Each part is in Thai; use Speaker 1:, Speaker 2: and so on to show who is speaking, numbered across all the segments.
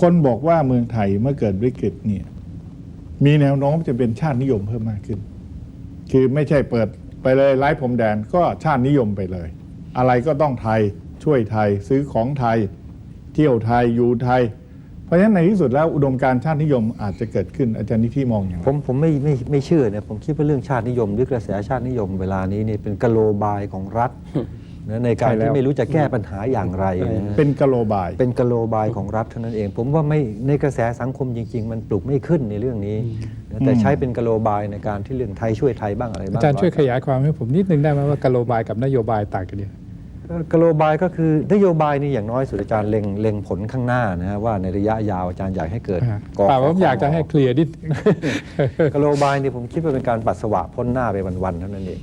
Speaker 1: คนบอกว่าเมืองไทยเมื่อเกิดวิกฤตเนี่ยมีแนวโน้มจะเป็นชาตินิยมเพิ่มมากขึ้น คือไม่ใช่เปิดไปเลยไร้พรมแดนก็ชาตินิยมไปเลย อะไรก็ต้องไทยช่วยไทยซื้อของไทย เที่ยวไทยอยู่ไทย เพราะฉะนั้นในที่สุดแล้วอุดมการชาตินิยมอาจจะเกิดขึ้นอาจารย์นิธิมองอย่างไร
Speaker 2: ผมผมไม่ไม่ไม่เชื่อเนี่ยผมคิดว่าเรื่องชาตินิยมหรือกระแสชาตินิยมเวลานี้เนี่ยเป็นกะโลบายของรัฐ นะในการ
Speaker 1: ใช่แล้ว
Speaker 2: ที่ไม่รู้จะแก้ปัญหาอย่างไรนะฮะ
Speaker 1: เป็นกะโลบาย
Speaker 2: เป็นกะโลบายของรัฐเท่านั้นเอง ผมว่าไม่ในกระแสสังคมจริง ๆ มันปลุกไม่ขึ้นในเรื่องนี้นะแต่ใช้เป็นกะโลบายในการที่เรื่องไทยช่วยไทยบ้างอะไร
Speaker 3: อา
Speaker 2: บ้าง
Speaker 3: จารย์ช่วยขยายความให้ผมนิดนึงได้ไหมว่ากะโลบายกับนโยบายต่างกันยังไง
Speaker 2: กะโลบายก็คือนโยบายนี่อย่างน้อยสุดอาจารย์เล็งเล็งผลข้างหน้านะฮะว่าในระยะยาวอาจารย์อยากให้เกิด
Speaker 3: อ่า
Speaker 2: ก่อ
Speaker 3: ป่าผมอยากจะให้เคลียร์นิด
Speaker 2: กะโลบายนี่ผมคิดว่าเป็นการปัสสาวะพ่นหน้าไปวันๆเท่านั้นเอง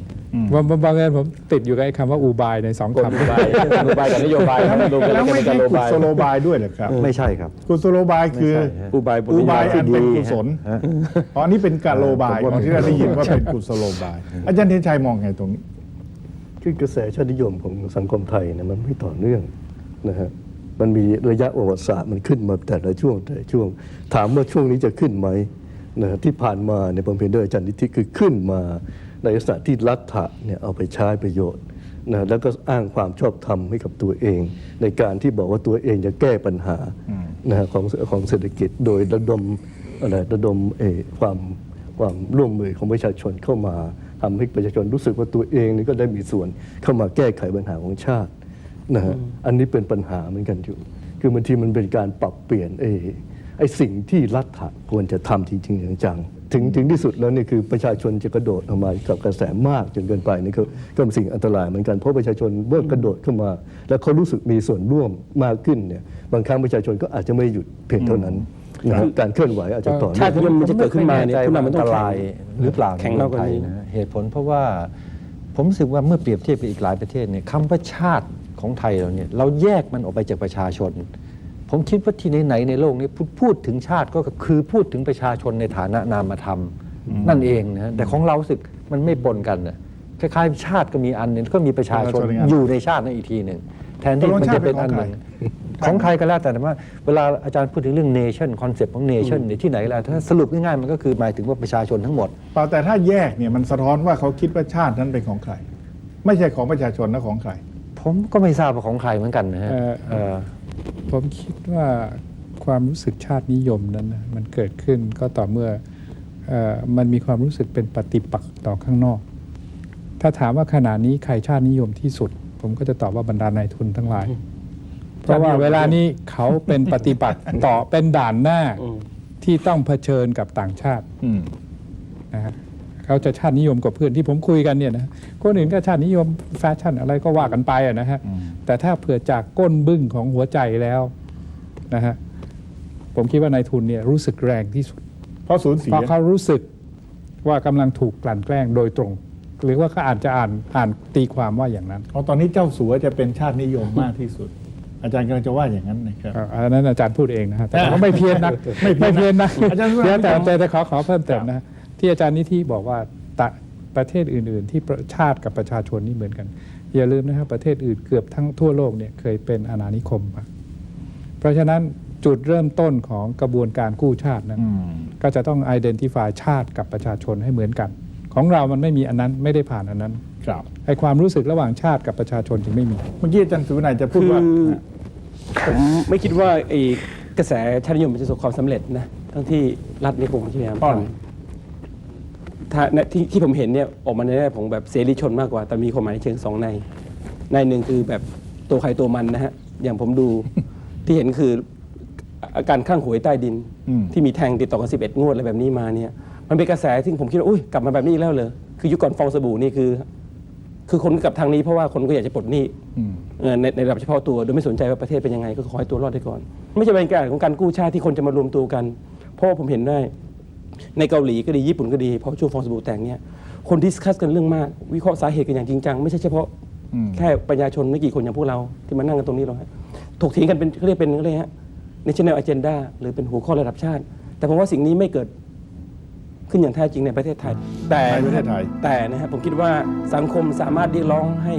Speaker 3: บางบางเอิญผมติดอยู่กับไอ้คำว่าอูบายในสองคำ
Speaker 4: นโยบายนโยบายกับนโยบายครับรวมกัน
Speaker 1: แล้
Speaker 4: แล้วว
Speaker 1: ไม่
Speaker 4: เป็น
Speaker 1: ใช่
Speaker 4: นโย
Speaker 1: กุ
Speaker 4: บาย
Speaker 1: ศโลบายด้วยเหรอครับ
Speaker 2: ไม่ใช่ครับ
Speaker 1: กุศโลบายคือ
Speaker 2: ไม่ใช่ฮะ
Speaker 4: อุบายบุญ
Speaker 1: อุบาย
Speaker 4: ญา
Speaker 1: อันเป็นกุศล
Speaker 2: ฮะ
Speaker 1: อ๋ออันนี้เป็นกะโลบาย
Speaker 2: ผมว่า
Speaker 1: ของที่เราได้ยินว่าเป็นกุศโลบาย อาจารย์เทนชัยมองไงตรงนี้
Speaker 5: คือกระแสชาตินิยมของสังคมไทยเนี่ยมันไม่ต่อเนื่องนะฮะมันมีระยะประวัติศาสตร์มันขึ้นมาแต่ละช่วงแต่ละช่วง ถามว่าช่วงนี้จะขึ้นไหมนะฮะที่ผ่านมาในยผมเห็นด้วยอาจารย์นิติคือขึ้นมา ในลักษณะที่รัฐะเนี่ยเอาไปใช้ประโยชน์นะแล้วก็อ้างความชอบธรรมให้กับตัวเอง ในการที่บอกว่าตัวเองจะแก้ปัญหานะฮะของของเศรษฐกิจโดยระดมอะไรระดมเออความความร่วมมือของประชาชนเข้ามาทำให้ประชาชนรู้สึกว่าตัวเองนี่ก็ได้มีส่วนเข้ามาแก้ไขปัญหาของชาตินะฮะอันนี้เป็นปัญหาเหมือนกันอยู่ คือบางทีมันเป็นการปรับเปลี่ยนไอ้ไอ้สิ่งที่รัฐะควรจะทำจริงๆจังๆ ถึงถึงที่สุดแล้วนี่คือประชาชนจะกระโดดออกมากับกระแสมากจนเกินไปนี่ก็ก็เป็นสิ่งอันตรายเหมือนกันเพราะประชาชนเมื่อกระโดดเข้ามา แล้วเขารู้สึกมีส่วนร่วมมากขึ้นเนี่ยบางครั้งประชาชนก็อาจจะไม่หยุดเพียงเท่านั้นนะฮะการเคลื่อนไหวอาจจะต่อเนื่
Speaker 4: ชา
Speaker 5: อง
Speaker 4: ตินิยมมันจะเกิดขึ้นมาเนี่ย
Speaker 2: ผ
Speaker 4: ผู้
Speaker 2: ไแใจ
Speaker 4: นำมันต้อง
Speaker 2: อัตรายหรือเปล่า
Speaker 4: แข็ง
Speaker 2: ใน
Speaker 4: มากก
Speaker 2: เมือง
Speaker 4: ว่า
Speaker 2: ไทย
Speaker 4: นี้
Speaker 2: นะฮะเหตุผลเพราะว่าผมรู้สึกว่าเมื่อเปรียบเทียบกับอีกหลายประเทศเนี่ยคำว่าชาติของไทยเราเนี่ยเราแยกมันออกไปจากประชาชน ผมคิดว่าที่ไหนๆในโลกนี้พูดพูดถึงชาติก็คือพูดถึงประชาชนในฐานะนามธรรม นั่นเองนะแต่ของเรารู้สึกมันไม่ปนกันนะคล้ายๆชาติก็มีอันหนึงก็มีประชาชน
Speaker 1: ประชาชนอีกอัน
Speaker 2: อยู่ในชาตินั่นอีกทีหนึ่งแทนที่มันจะเป็นอันหนึ่งของใครก็แล้วแต่ว่า เวลาอาจารย์พูดถึงเรื่อง nation คอนเซปต์ของ nation ในยที่ไหนก็แล้วถ้าสรุปง่ายๆมันก็คือหมายถึงว่าประชาชนทั้งหมด
Speaker 1: เปล่าแต่ถ้าแยกเนี่ยมันสะท้อนว่าเขาคิดว่าชาตินั้นเป็นของใคร ไม่ใช่ของประชาชนนะของใคร
Speaker 2: ผมก็ไม่ทราบว่าของใครเหมือนกันนะฮะ
Speaker 3: เอ่อ
Speaker 2: เอ่อ
Speaker 3: ผมคิดว่าความรู้สึกชาตินิยมนั้นนะมันเกิดขึ้นก็ต่อเมื่อเออมันมีความรู้สึกเป็นปฏิปักษ์ต่อข้างนอก ถ้าถามว่าขณะนี้ใครชาตินิยมที่สุด ผมก็จะตอบว่าบรรดานายทุนทั้งหลาย เพราะว่าเวลานี้เขาเป็นปฏิปักษ์ต่อเป็นด่านหน้าที่ต้องเผชิญกับต่างชาติ
Speaker 1: อืม
Speaker 3: นะฮะเขาจะชาตินิยมกับเพื่อนที่ผมคุยกันเนี่ยนะคนอื่นก็ชาตินิยมแฟชั่นอะไรก็ว่ากันไปอะนะฮะ แต่ถ้าเผื่อจากก้นบึ้งของหัวใจแล้วนะฮะผมคิดว่านายทุนเนี่ยรู้สึกแรงที่สุด
Speaker 1: เพราะสูญเสี
Speaker 3: เพ
Speaker 1: ย
Speaker 3: ราะเขารู้สึกว่ากำลังถูกกลั่นแกล้งโดยตรง หรือว่าเขาอาจจะอ่านอ่านตีความว่าอย่างนั้น
Speaker 1: เพราะตอนนี้เจ้าสัวจะเป็นชาตินิยมมากที่สุด อาจารย์กำลังจะว่าอย่างนั้นนะครับ
Speaker 3: เอ่ออันนั้นอาจารย์พูดเองนะฮะแต่ผมก็ไม่เพี้ยนนะ
Speaker 1: ไม่เพี้ยนนะ
Speaker 3: เพี้ยนนะ
Speaker 1: อาจารย์พูด
Speaker 3: เดี๋ยวแต่
Speaker 1: ไม่เพี้ยน
Speaker 3: แต่แต่ขอขอเพิ่มเติมนะฮะที่อาจารย์นิธิบอกว่าตะประเทศอื่น ๆ ที่ประชาติกับประชาชนนี่เหมือนกัน อย่าลืมนะครับประเทศอื่นเกือบทั้งทั่วโลกเนี่ยเคยเป็นอาณานิคมมาเพราะฉะนั้นจุดเริ่มต้นของกระบวนการกู้ชาตินั้น
Speaker 1: อืม
Speaker 3: ก็จะต้อง identify ชาติกับประชาชนให้เหมือนกัน ของเรามันไม่มีอันนั้นไม่ได้ผ่านอันนั้น
Speaker 1: ครับ
Speaker 3: ไอความรู้สึกระหว่างชาติกับประชาชนจึงไม่มี
Speaker 1: เมื่อกี้อาจารย์สุวินัยจะพูดว่า
Speaker 4: คือผมไม่คิดว่าไอ้กระแสชาตินิยมมันจะประสบความสำเร็จนะทั้งที่รัฐนี่คงพยายาม
Speaker 1: เพราะอะไร
Speaker 4: ทำ ถ้าในที่ที่ผมเห็นเนี่ยออกมาในแง่ของแบบเสรีชนมากกว่า แต่มีความหมายในเชิงสองใน ในหนึ่งคือแบบตัวใครตัวมันนะฮะ อย่างผมดูที่เห็นคืออาการข้างหวยใต้ดิน
Speaker 1: อืม
Speaker 4: ที่มีแทงติดต่อกัน11 งวดอะไรแบบนี้มาเนี่ย มันเป็นกระแสที่ผมคิดว่าอุ้ยกลับมาแบบนี้อีกแล้วเลยคือยุคก่อนฟองสบู่นี่คือ คือคนกลับทางนี้เพราะว่าคนก็อยากจะปลดหนี้
Speaker 1: อืม
Speaker 4: เอ่อในในระดับเฉพาะตัวโดยไม่สนใจว่าประเทศเป็นยังไง ก็ขอให้ตัวรอดได้ก่อน ไม่ใช่เป็นการของการกู้ชาติที่คนจะมารวมตัวกัน เพราะว่าผมเห็นได้ ในเกาหลีก็ดีญี่ปุ่นก็ดีเพราะช่วงฟองสบู่แตกเนี่ยคนดิสคัสกันเรื่องมาก วิเคราะห์สาเหตุกันอย่างจริงจังไม่ใช่เฉพาะ
Speaker 1: อืม
Speaker 4: แค่ประชาชนไม่กี่คนอย่างพวกเราที่มานั่งกันตรงนี้หรอกฮะถกเถียงกันเป็นเขาเรียกเป็นอะไรฮะ national agenda หรือเป็นหัวข้อระดับชาติ แต่ผมว่าสิ่งนี้ไม่เกิดขึ้นอย่างแท้จริงในประเทศไทย แต่
Speaker 1: ในประเทศไทย
Speaker 4: แต่นะครับผมคิดว่าสังคมสามารถเรียกร้องให้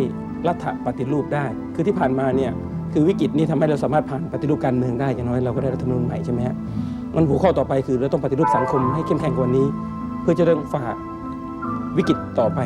Speaker 4: รัฐปฏิรูปได้ คือที่ผ่านมาเนี่ยคือวิกฤตนี้ทำให้เราสามารถผ่านปฏิรูปการเมืองได้อย่างน้อยเราก็ได้รัฐธรรมนูญใหม่ใช่ไหมฮะ มันหัวข้อต่อไปคือเราต้องปฏิรูปสังคมให้เข้มแข็งกว่านี้ เพื่อจะเรื่องฝ่าวิกฤตต่อไป